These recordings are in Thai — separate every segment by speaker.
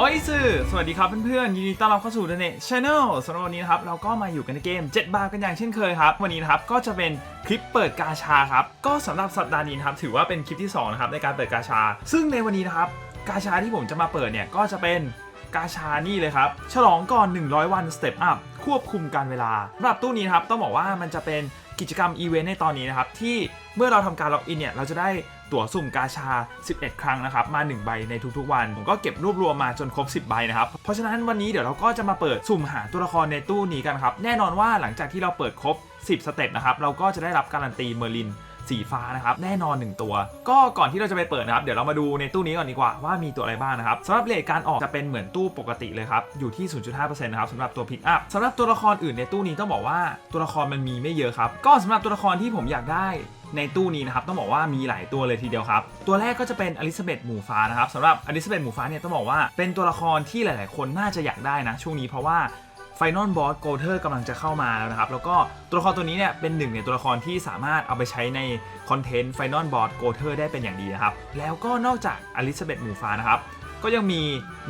Speaker 1: โอ้ยสื่อสวัสดีครับเพื่อนๆยินดีต้อนรับเข้าสู่ The Net Channel สำหรับวันนี้นะครับเราก็มาอยู่กันในเกม 7 บาทกันอย่างเช่นเคยครับ วันนี้นะครับก็จะเป็นคลิปเปิดกาชาครับ ก็สำหรับสัปดาห์นี้นะครับถือว่าเป็นคลิปที่2นะครับในการเปิดกาชา ซึ่งในวันนี้นะครับกาชาที่ผมจะมาเปิดเนี่ยก็จะเป็นกาชานี่เลยครับ ฉลองก่อน 100 วันสเต็ปอัพควบคุมการเวลาสำหรับตู้นี้นครับต้องบอกว่ามันจะเป็นกิจกรรมอีเวนต์ในตอนนี้นะครับที่เมื่อเราทำการล็อกอินเนี่ยเราจะได้ ตั๋วสุ่มกาชา 11 ครั้งนะครับ มา 1 ใบในทุกๆวัน ผมก็เก็บรวบรวมมาจนครบ 10 ใบนะครับ เพราะฉะนั้นวันนี้เดี๋ยวเราก็จะมาเปิดสุ่มหาตัวละครในตู้นี้กันครับ แน่นอนว่าหลังจากที่เราเปิดครบ 10 สเต็ปนะครับ เราก็จะได้รับการันตีเมอร์ลิน สีฟ้านะครับแน่นอน 1 ตัว ก็ก่อนที่เราจะไปเปิดนะครับ เดี๋ยวเรามาดูในตู้นี้ก่อนดีกว่าว่ามีตัวอะไรบ้างนะครับสำหรับเลทการออกจะเป็นเหมือนตู้ปกติเลยครับอยู่ที่ 0.5%นะครับสำหรับตัวพิกอัพสำหรับตัวละครอื่นในตู้นี้ต้องบอกว่าตัวละครมันมีไม่เยอะครับก็สำหรับตัวละครที่ผมอยากได้ในตู้นี้นะครับต้องบอกว่ามีหลายตัวเลยทีเดียวครับ ตัวแรกก็จะเป็นอลิซาเบธหมูฟ้านะครับสำหรับอลิซาเบธหมูฟ้าเนี่ยต้องบอกว่าเป็นตัวละครที่หลาย ๆ คนน่าจะอยากได้นะช่วงนี้เพราะว่า ไฟนอลบอสโกเทอร์กำลังจะเข้ามาแล้วนะครับ แล้วก็ตัวละครตัวนี้เนี่ยเป็นหนึ่งในตัวละครที่สามารถเอาไปใช้ในคอนเทนต์ไฟนอลบอสโกเทอร์ได้เป็นอย่างดีนะครับ แล้วก็นอกจากอลิซาเบธหมูฟ้านะครับก็ยังมี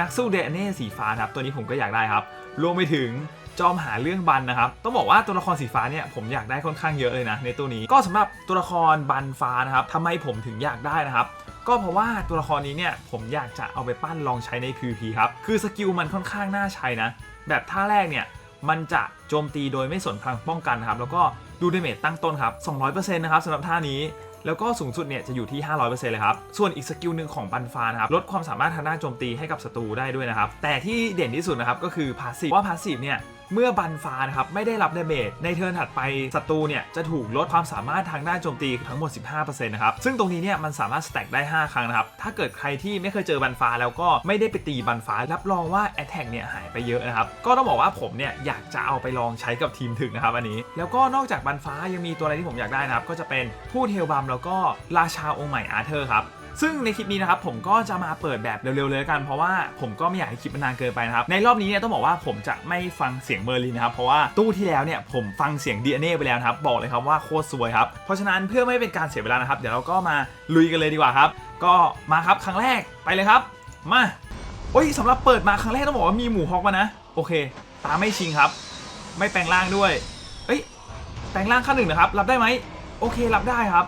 Speaker 1: นักสู้เดนเน่สีฟ้านะครับตัวนี้ผมก็อยากได้ครับรวมไปถึงจอมหาเรื่องบันนะครับ ต้องบอกว่าตัวละครสีฟ้าเนี่ยผมอยากได้ค่อนข้างเยอะเลยนะในตัวนี้ก็สำหรับตัวละครบันฟ้านะครับทำไมผมถึงอยากได้นะครับก็เพราะว่าตัวละครนี้เนี่ยผมอยากจะเอาไปปั้นลองใช้ใน PVP ครับ คือสกิลมันค่อนข้างน่าใช้นะ แบบท่าแรกเนี่ยมันจะโจมตีโดยไม่สนพลังป้องกันครับแล้วก็ดูดาเมจตั้งต้นครับ 200%นะครับสำหรับท่านี้ แล้วก็สูงสุดเนี่ยจะอยู่ที่ 500%เลยครับ ส่วนอีกสกิลหนึ่งของบันฟานะครับ ลดความสามารถทางด้านโจมตีให้กับศัตรูได้ด้วยนะครับ แต่ที่เด่นที่สุดนะครับก็คือพาสซีฟว่าพาสซีฟเนี่ย เมื่อบันฟ้านะครับไม่ได้รับดาเมจในเทิร์นถัดไปศัตรูเนี่ยจะถูกลดความสามารถทางด้านโจมตีทั้งหมด 15%นะครับซึ่งตรงนี้เนี่ยมันสามารถสแต็กได้ 5 ครั้งนะครับถ้าเกิดใครที่ไม่เคยเจอบันฟ้าแล้วก็ไม่ได้ไปตีบันฟ้ารับรองว่าแอตแทกเนี่ยหายไปเยอะนะครับก็ต้องบอกว่าผมเนี่ยอยากจะเอาไปลองใช้กับทีมถึงนะครับอันนี้ แล้วก็นอกจากบันฟ้ายังมีตัวอะไรที่ผมอยากได้นะครับก็จะเป็นผู้เทลบัมแล้วก็ราชาองค์ใหม่อาร์เธอร์ครับ ซึ่งในคลิปนี้นะครับผมก็จะมาเปิดแบบเร็วๆเลยกัน เพราะว่าผมก็ไม่อยากให้คลิปมันนานเกินไปนะครับ ในรอบนี้เนี่ยต้องบอกว่าผมจะไม่ฟังเสียงเมอร์ลินนะครับ เพราะว่าตู้ที่แล้วเนี่ยผมฟังเสียง DNA ไปแล้วครับบอกเลยครับว่าโคตรสวยครับ เพราะฉะนั้นเพื่อไม่ให้เป็นการเสียเวลานะครับ เดี๋ยวเราก็มาลุยกันเลยดีกว่าครับ ก็มาครับครั้งแรกไปเลยครับ มาโอ้ยสำหรับเปิดมาครั้งแรกต้องบอกว่ามีหมูฮอกมานะ โอเค ตาไม่ชิงครับ ไม่แปลงร่างด้วย เอ้ยแปลงร่างขั้นหนึ่งนะครับ รับได้ไหมโอเครับได้ครับ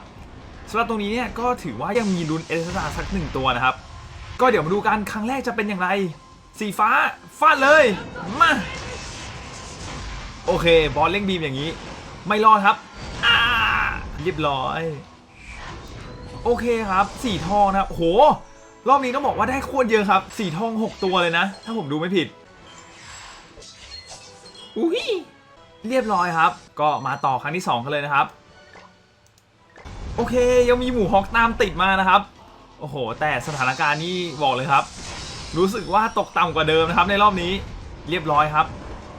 Speaker 1: สำหรับตรงนี้เนี่ยก็ถือว่ายังมีลุ้นเอเดซ่าสักหนึ่งตัวนะครับ ก็เดี๋ยวมาดูกันครั้งแรกจะเป็นอย่างไร สีฟ้าฟาดเลย มา โอเค บอลเล่งบีมอย่างนี้ ไม่รอดครับอ่าเรียบร้อย โอเคครับ สีทองนะครับโห รอบนี้ต้องบอกว่าได้โคตรเยอะครับ สีทอง 6 ตัวเลยนะ ถ้าผมดูไม่ผิดอุ้ยเรียบร้อยครับ ก็มาต่อครั้งที่ 2 กันเลยนะครับ โอเค ยังมีหมูฮอกตามติดมานะครับ โอ้โห แต่สถานการณ์นี่บอกเลยครับ รู้สึกว่าตกต่ำกว่าเดิมนะครับ ในรอบนี้เรียบร้อยครับ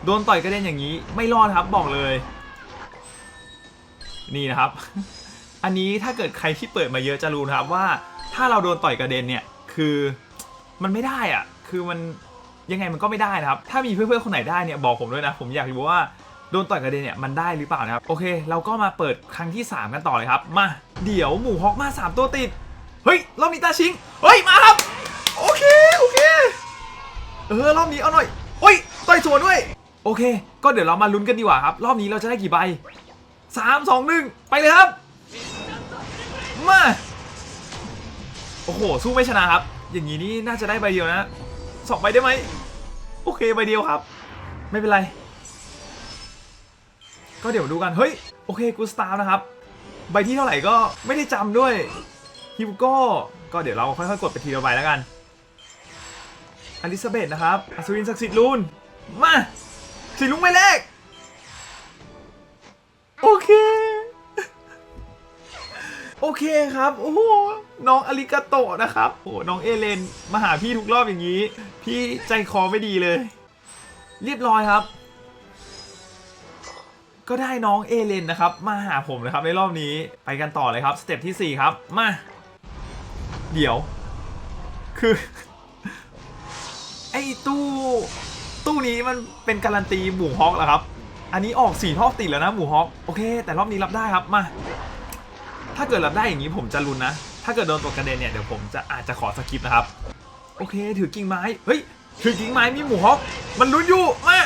Speaker 1: โดนต่อยกระเด็นอย่างนี้ไม่รอดครับบอกเลย นี่นะครับ อันนี้ถ้าเกิดใครที่เปิดมาเยอะจะรู้นะครับว่า ถ้าเราโดนต่อยกระเด็นเนี่ยคือมันไม่ได้อะคือมันยังไงมันก็ไม่ได้นะครับ ถ้ามีเพื่อนๆคนไหนได้เนี่ยบอกผมด้วยนะ ผมอยากรู้ว่า โดนต่อยกระเด็นเนี่ยมันได้หรือเปล่านะครับ โอเค เราก็มาเปิดครั้งที่ 3 กันต่อเลยครับ มา เดี๋ยวหมูฮอกมา 3 ตัวติด เฮ้ย รอบนี้ตาชิง เฮ้ย มาครับ โอเค โอเค เออ รอบนี้เอาหน่อยเฮ้ย ต่อยสวนด้วย โอเค ก็เดี๋ยวเรามาลุ้นกันดีกว่าครับ รอบนี้เราจะได้กี่ใบสามสองหนึ่งไปเลยครับ มา โอ้โห สู้ไม่ชนะครับ อย่างนี้นี่น่าจะได้ใบเดียวนะสองใบได้ไหม โอเค ใบเดียวครับ ไม่เป็นไร ก็เดี๋ยวดูกันเฮ้ยโอเคกูสตาร์นะครับใบที่เท่าไหร่ก็ไม่ได้จำด้วยฮิวโก้ก็เดี๋ยวเราค่อยๆกดไปทีละใบแล้วกันอลิซาเบธนะครับอัศวินศักดิ์สิทธิ์ลูนมาสีลุงไม่แรกโอเคโอเคครับโอ้โหน้องอลิกาโตะนะครับโอ้โหน้องเอเลนมาหาพี่ทุกรอบอย่างนี้ พี่ใจคอไม่ดีเลย เรียบร้อยครับ ก็ได้น้องเอเลนนะครับ มาหาผมนะครับในรอบนี้ไปกันต่อเลยครับสเต็ปที่ 4 ครับ มา เดี๋ยว คือ ไอ้ตู้ ตู้นี้มันเป็นการันตีหมูฮอกแล้วครับ อันนี้ออกสี่ทอติดแล้วนะหมูฮอกโอเค แต่รอบนี้รับได้ครับมาถ้าเกิดรับได้อย่างนี้ผมจะรุนนะ ถ้าเกิดโดนตัวกระเด็นเนี่ยเดี๋ยวผมจะอาจจะขอสกิปนะครับ โอเค ถือกิ่งไม้ เฮ้ยคือกิ่งไม้มีหมูฮอก มันลุ้นอยู่ มา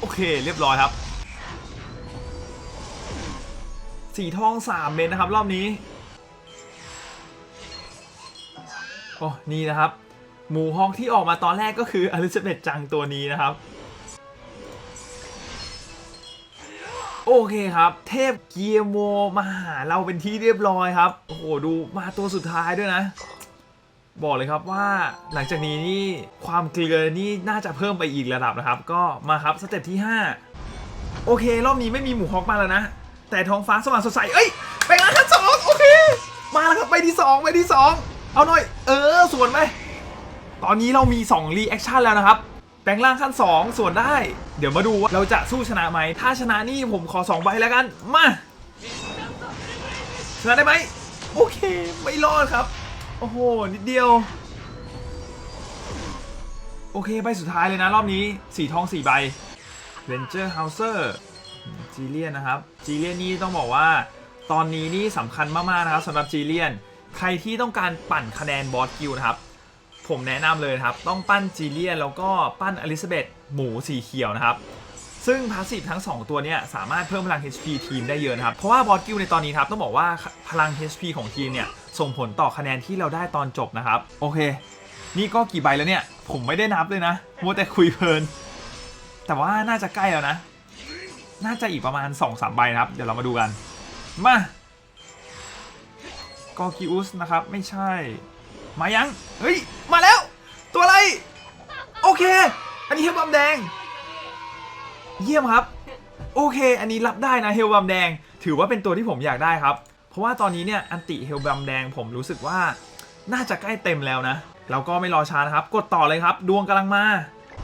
Speaker 1: โอเค เรียบร้อยครับ สีทองสามเม็ดนะครับ รอบนี้โอ้นี่นะครับ หมูฮอกที่ออกมาตอนแรกก็คืออลิซาเบธจังตัวนี้นะครับ โอเคครับ เทพเกียโมมาหาเราเป็นที่เรียบร้อยครับ โอ้โห ดูมาตัวสุดท้ายด้วยนะ บอกเลยครับว่าหลังจากนี้นี่ความเกลือนี่น่าจะเพิ่มไปอีกระดับนะครับ ก็มาครับสเต็ปที่ 5 โอเค รอบนี้ไม่มีหมูฮอกมาแล้วนะ แต่ท้องฟ้าสว่างสดใส เอ้ย ไปร้านขั้นสองโอเค มาแล้วครับไปที่2ไปที่2เอาหน่อย เออ ส่วนไหม ตอนนี้เรามี2รีแอคชั่นแล้วนะครับแปลงร่างขั้น 2 ส่วนได้ เดี๋ยวมาดูว่าเราจะสู้ชนะไหม ถ้าชนะนี่ผมขอ 2 ใบแล้วกัน มา ชนะได้ไหม โอเค ไม่รอดครับ โอ้โห นิดเดียว โอเค ใบสุดท้ายเลยนะรอบนี้ สีทอง 4 ใบ Ranger Hauser จีเลียนนะครับจีเลียนนี่ต้องบอกว่า ตอนนี้นี่สำคัญมากๆนะครับสำหรับจีเลียน ใครที่ต้องการปั่นคะแนนบอสกิลนะครับ ผมแนะนำเลยครับ ต้องปั้นจีเลียนแล้วก็ปั้นอลิซาเบธหมูสีเขียวนะครับ ซึ่งพาสซีฟทั้ง 2 ตัวเนี้ยสามารถเพิ่มพลัง HP ทีมได้เยอะนะครับ เพราะว่าบอสกิลในตอนนี้ครับต้องบอกว่าพลัง HP ของทีมเนี่ยส่งผลต่อคะแนนที่เราได้ตอนจบนะครับ โอเค นี่ก็กี่ใบแล้วเนี่ย ผมไม่ได้นับเลยนะมัวแต่คุยเพลิน แต่ว่าน่าจะใกล้แล้วนะ น่าจะอีกประมาณ 2-3 ใบนะครับ เดี๋ยวเรามาดูกัน มากอกิอุสนะครับ ไม่ใช่ มายัง เฮ้ย มาแล้ว ตัวอะไร โอเค อันนี้เฮลบัมแดง เยี่ยมครับ โอเค อันนี้รับได้นะเฮลบัมแดง ถือว่าเป็นตัวที่ผมอยากได้ครับ เพราะว่าตอนนี้เนี่ยอันติเฮลบัมแดงผมรู้สึกว่าน่าจะใกล้เต็มแล้วนะ เราก็ไม่รอช้านะครับ กดต่อเลยครับ ดวงกำลังมา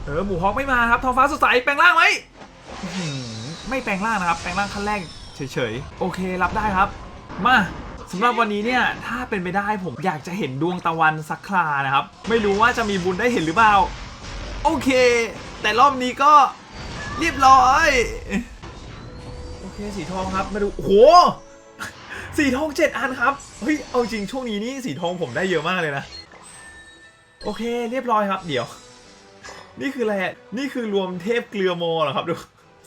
Speaker 1: เออ หมูฮอกไม่มาครับ ทองฟ้าสดใส แปลงร่างไหม ไม่แปลงร่างนะครับ แปลงร่างขั้นแรกเฉยๆ โอเครับได้ครับ มาสำหรับวันนี้เนี่ยถ้าเป็นไปได้ผมอยากจะเห็นดวงตะวันสักครานะครับ ไม่รู้ว่าจะมีบุญได้เห็นหรือเปล่า โอเค แต่รอบนี้ก็เรียบร้อย โอเคสีทองครับมาดูโอ้โหสีทองเจ็ดอันครับเฮ้ยเอาจริงช่วงนี้นี่สีทองผมได้เยอะมากเลยนะ โอเคเรียบร้อยครับ เดี๋ยว นี่คืออะไรนี่คือรวมเทพเกลือโมเหรอครับดู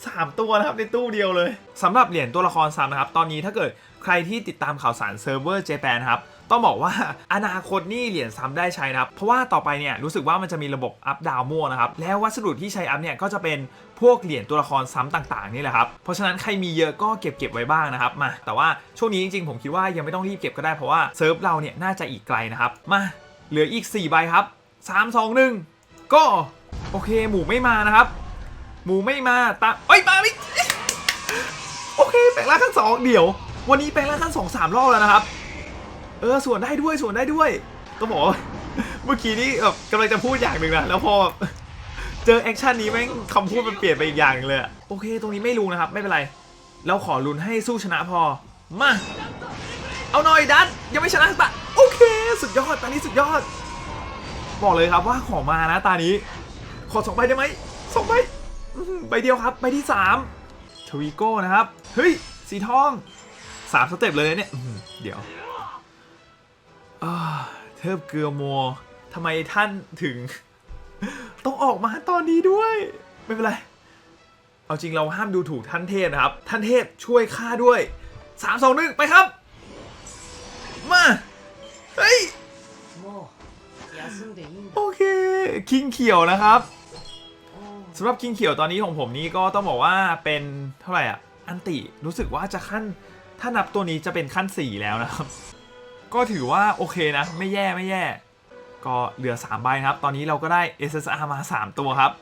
Speaker 1: สามตัวนะครับในตู้เดียวเลยสำหรับเหรียญตัวละครซ้ำนะครับ ตอนนี้ถ้าเกิดใครที่ติดตามข่าวสารเซิร์ฟเวอร์เจแปนนะครับต้องบอกว่าอนาคตนี่เหรียญซ้ำได้ใช้นะครับ เพราะว่าต่อไปเนี่ยรู้สึกว่ามันจะมีระบบอัพดาวมั่วนะครับ แล้ววัสดุที่ใช้อัพเนี่ยก็จะเป็นพวกเหรียญตัวละครซ้ำต่างๆนี่แหละครับ เพราะฉะนั้นใครมีเยอะก็เก็บเก็บไว้บ้างนะครับมา แต่ว่าช่วงนี้จริงๆ ผมคิดว่ายังไม่ต้องรีบเก็บก็ได้เพราะว่าเซิร์ฟเราเนี่ยน่าจะอีกไกลนะครับมาเหลืออีก 4 ใบครับ 3 2 1 ก็โอเคหมูไม่มานะครับ หมูไม่มาตาเอ้ยมาไม่โอเคแปลงร่างขั้นสองเดี๋ยว วันนี้แปลงร่างขั้นสองสามรอบแล้วนะครับ เออส่วนได้ด้วยส่วนได้ด้วยต้องบอกเมื่อกี้นี้แบบกำลังจะพูดอย่างหนึ่งนะแล้วพอแบบเจอแอคชั่นนี้แม่งคำพูดมันเปลี่ยนไปอีกอย่างเลยโอเค ตรงนี้ไม่รู้นะครับ ไม่เป็นไร เราขอลุ้นให้สู้ชนะพอมาเอาหน่อยดันยังไม่ชนะตาโอเค สุดยอดตานี้สุดยอด บอกเลยครับว่าขอมานะตานี้ ขอสองใบได้ไหมสองใบ ใบเดียวครับใบที่3ทวีโก้นะครับ เฮ้ย สีทองสามสเต็ปเลยเนี่ยเดี๋ยวเทิบเกลือมัวทำไมท่านถึง ต้องออกมาตอนนี้ด้วย ไม่เป็นไร เอาจริงเราห้ามดูถูกท่านเทพนะครับ ท่านเทพช่วยข้าด้วยสามสองหนึ่งไปครับ มา เฮ้ย โอเค คิงเขียวนะครับ สำหรับคิงเขียวตอนนี้ของผมนี่ก็ต้องบอกว่าเป็นเท่าไหร่อะ อันติรู้สึกว่าจะขั้น ถ้านับตัวนี้จะเป็นขั้น 4 แล้วนะครับ ก็ถือว่าโอเคนะ ไม่แย่ไม่แย่ ก็เหลือ 3 ใบนะครับ ตอนนี้เราก็ได้ SSR มา 3 ตัวครับ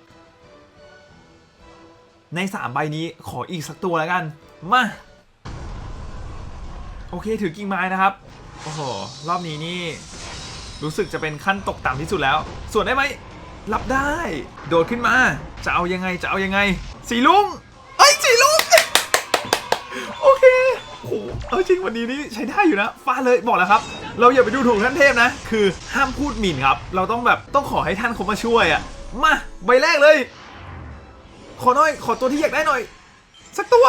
Speaker 1: ใน 3 ใบนี้ขออีกสักตัวแล้วกัน มา โอเคถือกิ่งไม้นะครับ โอ้โห รอบนี้นี่ รู้สึกจะเป็นขั้นตกต่ำที่สุดแล้ว ส่วนได้ไหม รับได้ โดดขึ้นมา จะเอายังไงจะเอายังไง สีลุงไอ้สีลุงโอเคโอ้โหเอาจริงวันนี้นี่ใช้ได้อยู่นะฟาเลยบอกแล้วครับ เราอย่าไปดูถูกท่านเทพนะ คือห้ามพูดหมิ่นครับ เราต้องแบบต้องขอให้ท่านคขมาช่วยอะ่ะมาใบแรกเลย ขอหน่อยขอตัวที่อยากได้หน่อย สักตัว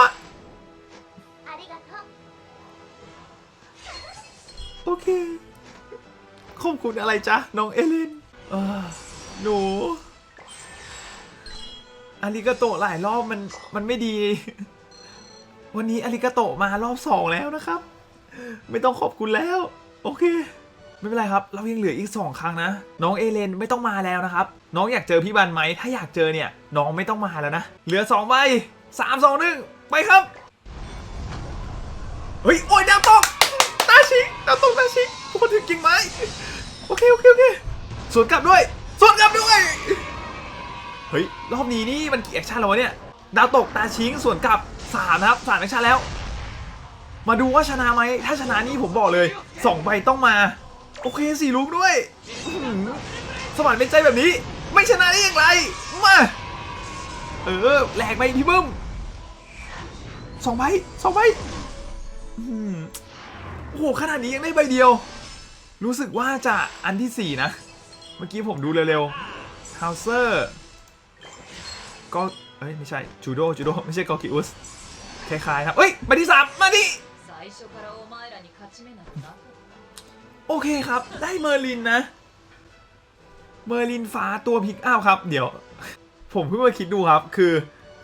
Speaker 1: โอเคขอบคุณอะไรจ๊ะน้องเอลิน หนูอาริกาโตหลายรอบมันมันไม่ดี วันนี้อาริกาโตมารอบสองแล้วนะครับ ไม่ต้องขอบคุณแล้ว โอเค ไม่เป็นไรครับ เรายังเหลืออีกสองครั้งนะ น้องเอเลนไม่ต้องมาแล้วนะครับ น้องอยากเจอพี่บันไหม ถ้าอยากเจอเนี่ย น้องไม่ต้องมาแล้วนะ เหลือสองใบสามสองหนึ่งไปครับ เฮ้ย โอ้ยดาวตกตาชิดาวตกตาชิงทุกคนถึงกิ่งไม้ โอเค โอเค โอเค สวนกลับด้วย สวนกลับด้วย เฮ้ย รอบนี้นี่มันกี่แอคชั่นแล้ววะเนี่ย ดาวตกตาชิงสวนกลับสามนะครับสามแอคชั่นแล้ว มาดูว่าชนะไหม ถ้าชนะนี่ผมบอกเลยสองใบต้องมา โอเคสี่ลูกด้วยสวรรค์เป็นใจแบบนี้ ไม่ชนะได้อย่างไร มา เออแหลกไปพี่บึ้มสองใบสองใบโอ้โหขนาดนี้ยังได้ใบเดียว รู้สึกว่าจะอันที่สี่นะ มื่อกี้ผมดูเร็วๆฮาวเซอร์ก็เอ้ยไม่ใช่จูโดจูโดไม่ใช่กอคิอุสคล้ายๆครับ เอ้ยมาที่สามมาดิโอเคครับ ได้เมอร์ลินนะ เมอร์ลินฟ้าตัวพิกอัพครับ เดี๋ยว ผมเพิ่งมาคิดดูครับ คือ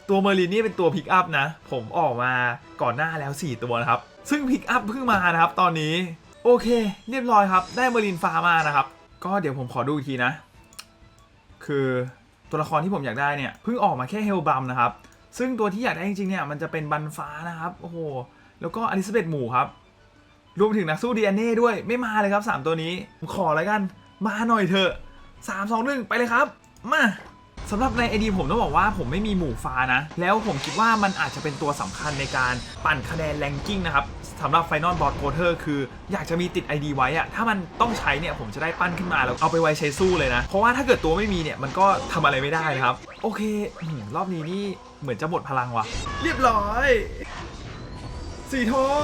Speaker 1: ตัวเมอร์ลินนี่เป็นตัวพิกอัพนะ ผมออกมาก่อนหน้าแล้ว 4 ตัวนะครับ ซึ่งพิกอัพเพิ่งมานะครับ ตอนนี้ โอเค เรียบร้อยครับ ได้เมอร์ลินฟ้ามานะครับ ก็เดี๋ยวผมขอดูอีกทีนะ คือตัวละครที่ผมอยากได้เนี่ยเพิ่งออกมาแค่เฮลบัมนะครับ ซึ่งตัวที่อยากได้จริงๆเนี่ยมันจะเป็นบันฟ้านะครับ โอ้โห แล้วก็อลิซาเบธหมู่ครับ รวมถึงนักสู้ดีแอนเน่ด้วยไม่มาเลยครับ 3 ตัวนี้ผมขอแล้วกันมาหน่อยเถอะ3 2 1 ไปเลยครับ มาสำหรับในไอดีผมต้องบอกว่าผมไม่มีหมู่ฟ้านะ แล้วผมคิดว่ามันอาจจะเป็นตัวสำคัญในการปั่นคะแนนแรงกิ้งนะครับ สำหรับ Final Boss p o r t e r คืออยากจะมีติด ID ไว้อะถ้ามันต้องใช้เนี่ยผมจะได้ปั้นขึ้นมาแล้วเอาไปไว้ใช้สู้เลยนะ เพราะว่าถ้าเกิดตัวไม่มีเนี่ยมันก็ทำอะไรไม่ได้นะครับ โอเคอืมรอบนี้นี่เหมือนจะหมดพลังว่ะ เรียบร้อย สีทอง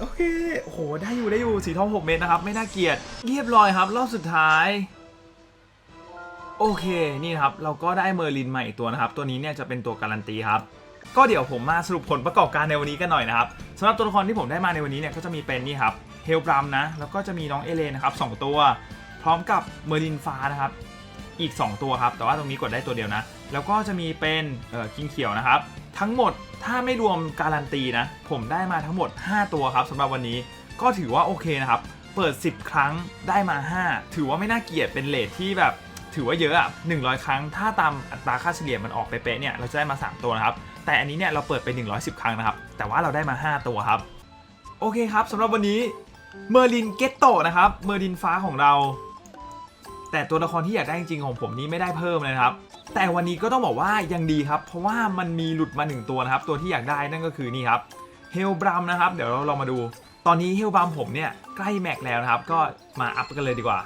Speaker 1: โอเค โอ้โห ได้อยู่ได้อยู่สีทอง 6 เม็ดนะครับ ไม่น่าเกลียด เรียบร้อยครับ รอบสุดท้าย โอเค นี่นะครับ เราก็ได้เมอร์ลินใหม่อีกตัวนะครับ ตัวนี้เนี่ยจะเป็นตัวการันตีครับ ก็เดี๋ยวผมมาสรุปผลประกอบการในวันนี้กันหน่อยนะครับสำหรับตัวละครที่ผมได้มาในวันนี้เนี่ยก็จะมีเป็นนี่ครับเฮลบรัมนะแล้วก็จะมีน้องเอเลนนะครับสองตัว พร้อมกับเมอร์ลินฟ้านะครับอีก 2 ตัวครับ แต่ว่าตรงนี้กดได้ตัวเดียวนะ แล้วก็จะมีเป็นเอ่อกิงเขียวนะครับ ทั้งหมดถ้าไม่รวมการันตีนะ ผมได้มาทั้งหมด 5 ตัวครับสำหรับวันนี้ก็ถือว่าโอเคนะครับ เปิด 10 ครั้งได้มา 5 ถือว่าไม่น่าเกลียดเป็นเลทที่แบบ ถือว่าเยอะอะ100 ครั้ง ถ้าตามอัตราค่าเฉลี่ยมันออกไปเป๊ะๆเนี่ยเราจะได้มา 3 ตัวนะครับแต่อันนี้เนี่ยเราเปิดไป 110 ครั้งนะครับแต่ว่าเราได้มา 5 ตัวครับ โอเคครับสำหรับวันนี้เมอร์ลินเกตโตนะครับเมอร์ลินฟ้าของเรา แต่ตัวละครที่อยากได้จริงๆของผมนี้ไม่ได้เพิ่มเลยครับ แต่วันนี้ก็ต้องบอกว่ายังดีครับ เพราะว่ามันมีหลุดมาหนึ่งตัวนะครับ ตัวที่อยากได้นั่นก็คือนี่ครับเฮลบรัมนะครับ เดี๋ยวเราลองมาดู ตอนนี้เฮลบรัมผมเนี่ยใกล้แม็กแล้วนะครับ ก็มาอัพกันเลยดีกว่า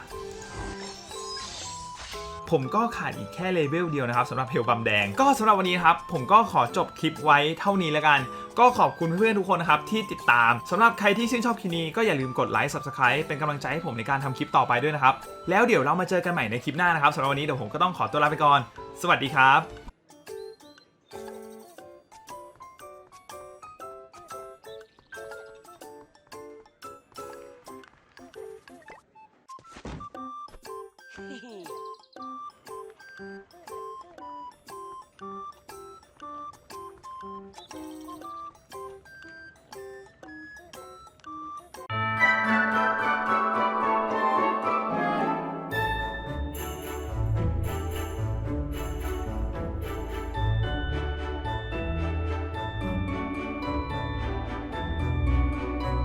Speaker 1: ผมก็ขาดอีกแค่เลเวลเดียวนะครับสำหรับเฮลบัมแดง ก็สำหรับวันนี้นะครับผมก็ขอจบคลิปไว้เท่านี้แล้วกัน ก็ขอบคุณเพื่อนๆทุกคนนะครับที่ติดตามสำหรับใครที่ชื่นชอบคลิปนี้ก็อย่าลืมกดไลค์ Subscribe เป็นกำลังใจให้ผมในการทำคลิปต่อไปด้วยนะครับแล้วเดี๋ยวเรามาเจอกันใหม่ในคลิปหน้านะครับสำหรับวันนี้เดี๋ยวผมก็ต้องขอตัวลาไปก่อน สวัสดีครับ
Speaker 2: た